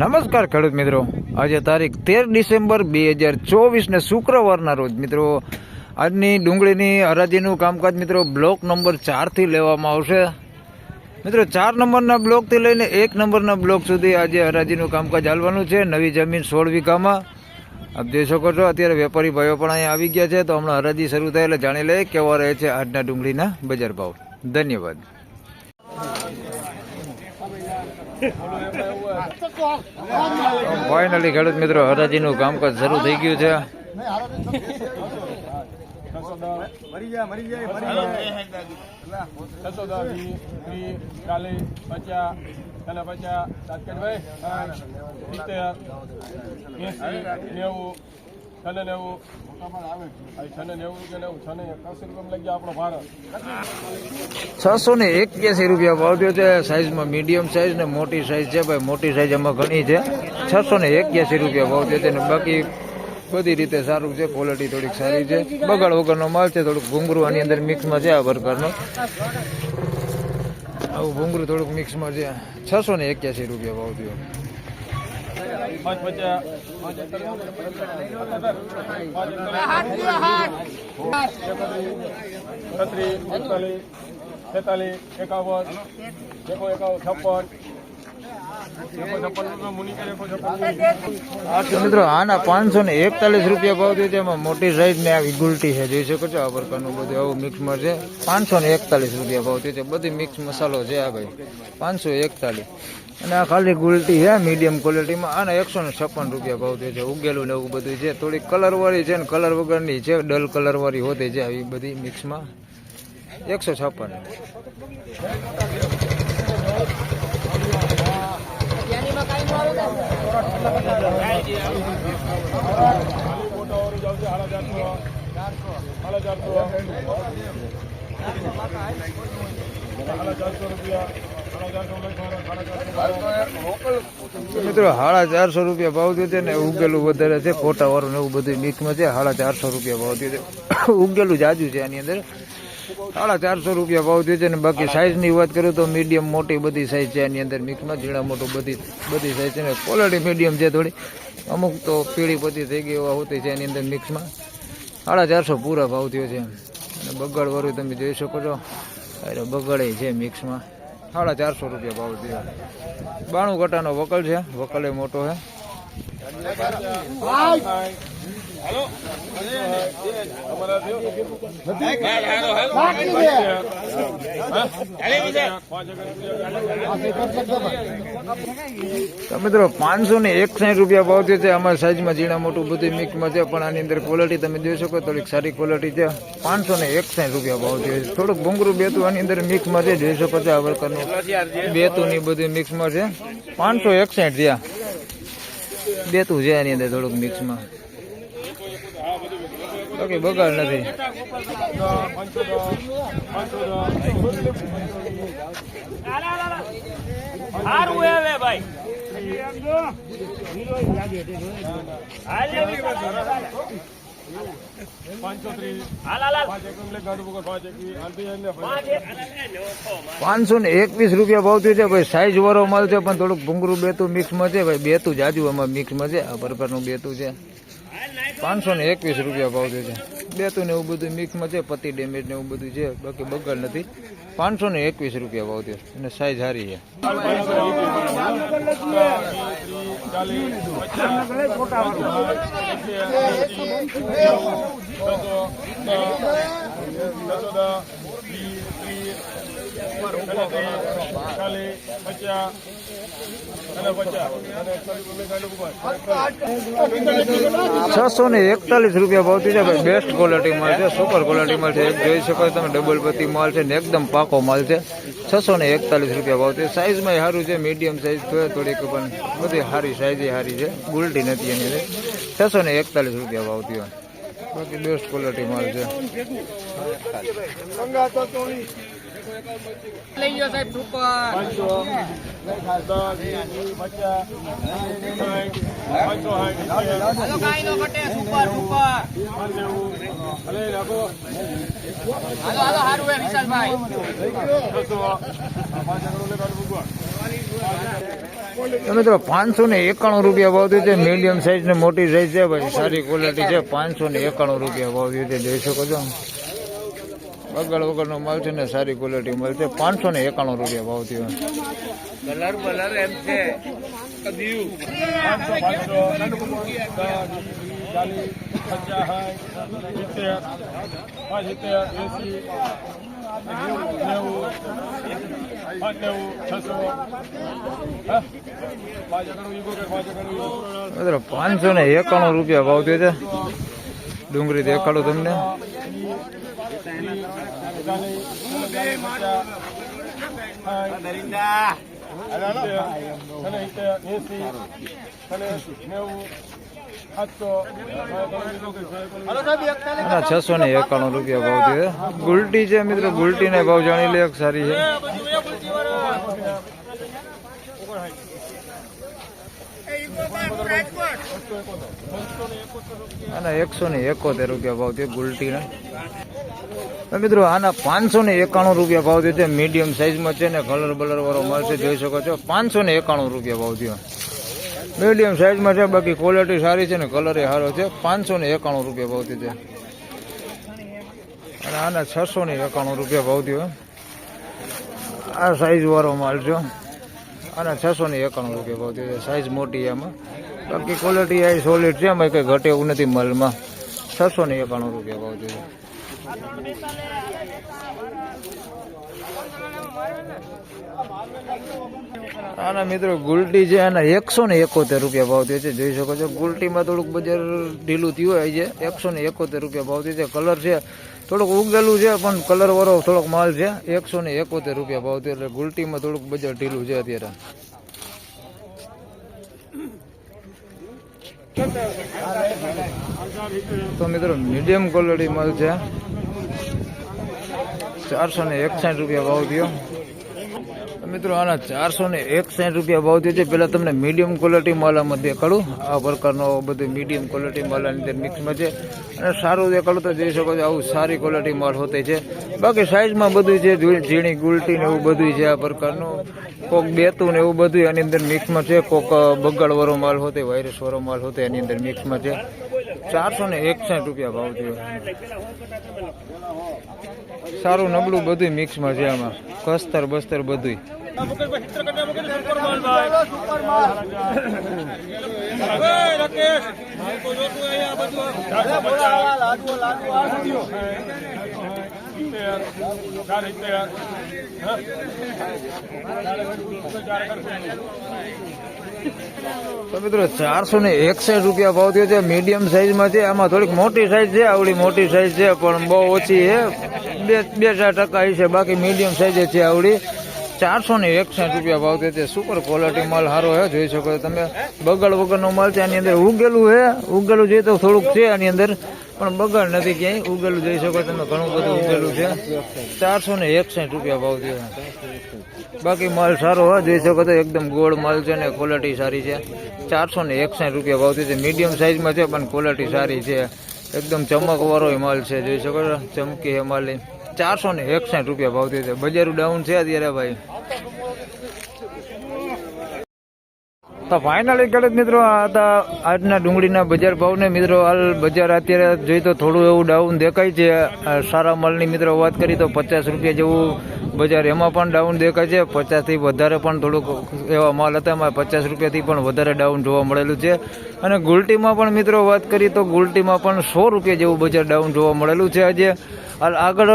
નમસ્કાર ખેડૂત મિત્રો. આજે તારીખ તેર ડિસેમ્બર બે હજાર ચોવીસને શુક્રવારના રોજ મિત્રો, આજની ડુંગળીની હરાજીનું કામકાજ મિત્રો બ્લોક નંબર ચારથી લેવામાં આવશે. મિત્રો, ચાર નંબરના બ્લોકથી લઈને એક નંબરના બ્લોક સુધી આજે હરાજીનું કામકાજ હાલવાનું છે. નવી જમીન સોળ વીઘામાં. આપ જોઈ શકો છો, અત્યારે વેપારી ભાઈઓ પણ અહીંયા આવી ગયા છે. તો હમણાં હરાજી શરૂ થાય એટલે જાણી લઈએ કેવા રહે છે આજના ડુંગળીના બજાર ભાવ. ધન્યવાદ. ફાઇનલી ખેડૂત મિત્રો હરાજીનું કામકાજ શરૂ થઈ ગયું છે પચાસ પચાસ ભારત. છસો ને એક્યાસી રૂપિયા ભાવ થયો છે. સાઈઝમાં મીડિયમ સાઈઝ ને મોટી સાઈઝ છે. ભાઈ, મોટી સાઈઝ એમાં ઘણી છે. છસો ને એક્યાસી રૂપિયા ભાવ થયો છે ને બાકી બધી રીતે સારું છે. ક્વોલિટી થોડીક સારી છે. બગાડ વગરનો માલ છે. થોડુંક ભૂંગરું આની અંદર મિક્સમાં છે આ પ્રકારનો. આવું ઘૂંઘરું થોડુંક મિક્સમાં છે. છસો ને એક્યાસી રૂપિયા ભાવ થયો. પાંચ પચાસ છત્રીસ એકાવન એકો એકાવન છપ્પન મિત્રો, આના પાંચસો ને એકતાલીસ રૂપિયા ભાવ છે. મોટી સાઈઝ ને આવી ગુલટી છે. જોઈ શકો છો આ પ્રકારનું બધું આવું મિક્સ છે. પાંચસો ને એકતાલીસ રૂપિયા ભાવ થયો છે. બધી મિક્સ મસાલો છે આ ભાઈ. પાંચસો એકતાલીસ. અને ખાલી ગુલટી છે મીડિયમ ક્વોલિટીમાં આને એકસો ને છપ્પન રૂપિયા ભાવ થયો છે. ઉગેલું ને એવું બધું છે. થોડી કલરવાળી છે ને કલર વગરની છે. ડલ કલરવાળી હોતી છે આવી બધી મિક્સમાં એકસો છપ્પન. રૂપિયા. મિત્રો સાડા ચારસો રૂપિયા ભાવ થયો છે ને ઉગેલું વધારે છે, ફોટાવાળું ને એવું બધું મિક્સમાં છે સાડા ચારસો રૂપિયા ભાવ થયો છે. ઉગેલું જાજુ છે આની અંદર. સાડા ચારસો રૂપિયા ભાવ થયો છે ને બાકી સાઇઝની વાત કરું તો મીડિયમ મોટી બધી સાઈઝ છે આની અંદર મિક્સમાં ઝીણા મોટું બધી બધી સાઈઝ છે ને ક્વોલિટી મીડિયમ છે થોડી. અમુક તો પીળી પતી થઈ ગઈ એવા હોતી છે એની અંદર મિક્સમાં સાડા ચારસો પૂરા ભાવ થયો છે. અને બગાડવાળું તમે જોઈ શકો છો. અરે બગડે છે મિક્સમાં સાડા ચારસો રૂપિયા ભાવ થયો. બાણું કટાનો વકલ છે. વકલ મોટો છે. મિત્રો, પાંચસો ને એકસાઠ રૂપિયા ભાવ થયો છે. અમારા સાઈઝમાં ઝીણા મોટું બધું મિક્સમાં છે, પણ આની અંદર ક્વોલિટી તમે જોઈ શકો, થોડીક સારી ક્વોલિટી છે. પાંચસો ને એકસાઠ રૂપિયા ભાવ થયો છે. થોડુંક ભૂંગરું બેતું આની અંદર મિક્સમાં છે, જોઈ શકો છો આ વર્કરનું બેતું ની બધું મિક્સમાં છે. પાંચસો એકસાઠ આ. બેતું છે આની અંદર થોડુંક મિક્સમાં. બાકી બગાડ નથી. ભાઈ. પાંચસો ને એકવીસ રૂપિયા ભાવતું છે. ભાઈ સાઈઝ માલ છે, પણ થોડુંક ભૂંગરું બેતું મિક્સમાં છે. ભાઈ બેતું જાજુ આમાં મિક્સમાં છે. આ પ્રકારનું બેતું છે. પાંચસો ને એકવીસ રૂપિયા ભાવતું છે. બેતું ને એવું બધું મિક્સમાં છે. પતિ ડેમેજ ને એવું બધું છે. બાકી બગડ નથી. પાંચસો ને એકવીસ રૂપિયા ભાવતું અને સાઈઝ સારી છે. ચાલીસ છસો ને એકતાલીસ રૂપિયા ભાવ છે. બેસ્ટ ક્વોલિટી માલ છે સુપર ક્વોલિટી માલ છે. એક જોઈ શકો તમે ડબલ પતિ માલ છે ને એકદમ પાકો માલ છે. છસો ને એકતાલીસ રૂપિયા ભાવ છે સાઈઝમાં સારું છે મીડિયમ સાઈઝ છે થોડીક પણ બધી સારી સાઈઝ સારી છે. ગુલટી નથી એની છસો ને એકતાલીસ રૂપિયા ભાવ થયો. બાકી બેસ્ટ ક્વોલિટી માલ છે. લઈ ગયો સાહેબ સુપર હાલો હાલો હારું હે વિશાલભાઈ. મિત્રો પાંચસો ને એકાણું રૂપિયા ભાવ થયું છે. મીડિયમ સાઈઝ ને મોટી સાઈઝ છે. ભાઈ સારી ક્વોલિટી છે. પાંચસો ને એકાણું રૂપિયા ભાવ થયું છે. જોઈ શકો છો. બગડ વગરનો માલ છે ને સારી ક્વોલિટી મળશે. પાંચસો ને એકાણું રૂપિયા ભાવ થયો. કલર બલર એમ છે. પાંચસો ને એકાણું રૂપિયા ભાવ થયો છે. ડુંગળી દેખાડું તમને. છસો ને એકાણું રૂપિયા ભાવ થયો ગુલટી છે મિત્રો ગુલટી ને ભાવ જાણી લે સારી છે. આના એકસો ને એકોતેર રૂપિયા ભાવ થયો ગુલટીના. મિત્રો, આના પાંચસો ને એકાણું રૂપિયા ભાવ થયો છે. મીડિયમ સાઇઝમાં છે ને કલર બલર વાળો માલ છે, જોઈ શકો છો. પાંચસો ને એકાણું રૂપિયા ભાવ થયો. મીડિયમ સાઇઝમાં છે, બાકી ક્વોલિટી સારી છે ને કલર એ સારો છે. પાંચસો ને એકાણું રૂપિયા ભાવ થયો છે. અને આના છસો ને એકાણું રૂપિયા ભાવ થયો. આ સાઈઝ વાળો માલ છે. આના છસો ને એકાણું રૂપિયા ભાવ થયો છે. સાઈઝ મોટી એમાં બાકી ક્વોલિટી આ સોલિડ છે, એમાં કંઈ ઘટે એવું નથી માલમાં. છસો ને એકાણું રૂપિયા ભાવ જોઈએ આના મિત્રો ગુલટી છે, આના એકસો ને એકોતેર રૂપિયા ભાવ થયો છે, જોઈ શકો છો. ગુલટીમાં થોડુંક બજાર ઢીલું થયું હોય છે. એકસો ને એકોતેર રૂપિયા ભાવ થયો છે. કલર છે, થોડુંક ઉગેલું છે, પણ કલર વાળો થોડોક માલ છે. એકસો ને એકોતેર રૂપિયા ભાવ થયો, એટલે ગુલટીમાં થોડુંક બજાર ઢીલું છે અત્યારે. તો મિત્રો મીડિયમ ક્વોલિટી માલ છે. ચારસો ને એકસાઠ રૂપિયા ભાવ થયો. મિત્રો આના ચારસો ને એકસાઠ રૂપિયા ભાવ થયો છે. પેલા તમને મીડિયમ ક્વોલિટી માલ આમાં દેખાડું. આ પ્રકારનો બધું મીડિયમ ક્વોલિટી માલ આની અંદર મિક્સમાં છે. અને સારું દેખાડું તો જોઈ શકો છો, આવું સારી ક્વોલિટી માલ હોતી છે. બાકી સાઇઝમાં બધું છે ઝીણી, ગુલટી ને એવું બધું છે આ પ્રકારનું. કોક બેતું ને એવું બધું આની અંદર મિક્સમાં છે. કોક બગાડવાળો માલ હોતે વાયરસ વાળો માલ હોતે, એની અંદર મિક્સમાં છે. ચારસો ને એકસઠ રૂપિયા ભાવ થયો. સારું નબળું બધું મિક્સમાં છે આમાં. કસ્તર બસ્તર બધું. મિત્રો, ચારસો ને એકસઠ રૂપિયા ભાવ થયો છે. મીડિયમ સાઈઝમાં છે. આમાં થોડીક મોટી સાઈઝ છે, આવડી મોટી સાઈઝ છે, પણ બહુ ઓછી છે. બે બે ચાર ટકા છે. બાકી મીડિયમ સાઈઝ છે આવડી. ચારસો ને એકસઠ રૂપિયા ભાવ તે સુપર ક્વોલિટી માલ સારો હે જોઈ શકો તમે. બગડ વગરનો માલ છે, આની અંદર ઉગેલું હે ઉગેલું જોઈએ તો થોડુંક છે આની અંદર, પણ બગડ નથી ક્યાંય. ઉગેલું જોઈ શકો તમે, ઘણું બધું ઉગેલું છે. ચારસો ને એકસઠ રૂપિયા ભાવ છે. બાકી માલ સારો હોય જોઈ શકો તો એકદમ ગોળ માલ છે ને ક્વોલિટી સારી છે. ચારસો ને એકસઠ રૂપિયા ભાવ છે મીડિયમ સાઈઝમાં છે, પણ ક્વોલિટી સારી છે. એકદમ ચમકવાળો માલ છે, જોઈ શકો ચમકી હે માલ ચારસો ને એકસાઠ રૂપિયા ભાવ થયો છે બજારું ડાઉન છે અત્યારે ભાઈ. તો ફાઇનલી ખેડૂત મિત્રો હતા આજના ડુંગળીના બજાર ભાવને મિત્રો હાલ બજાર અત્યારે જોઈએ તો થોડું એવું ડાઉન દેખાય છે. સારા માલની મિત્રો વાત કરી તો પચાસ રૂપિયા જેવું બજાર એમાં પણ ડાઉન દેખાય છે. પચાસથી વધારે પણ થોડુંક એવા માલ હતા એમાં પચાસ રૂપિયાથી પણ વધારે ડાઉન જોવા મળેલું છે. અને ગુલટીમાં પણ મિત્રો વાત કરી તો ગુલટીમાં પણ સો રૂપિયા જેવું બજાર ડાઉન જોવા મળેલું છે આજે. હાલ આગળ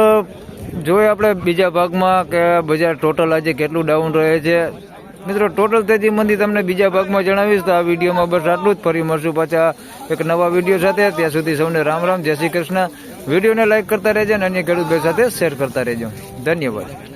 જોઈએ આપણે બીજા ભાગમાં કે બજાર ટોટલ આજે કેટલું ડાઉન રહે છે. મિત્રો ટોટલ તેજી મંદી તમને બીજા ભાગમાં જણાવીશ, તો આ વિડીયોમાં બસ આટલું જ. ફરી મળશું પાછા એક નવા વીડિયો સાથે. ત્યાં સુધી સૌને રામ રામ, જય શ્રી કૃષ્ણ. વિડીયોને લાઇક કરતા રહેજો અને અન્ય ખેડૂત સાથે શેર કરતા રહેજો. ધન્યવાદ.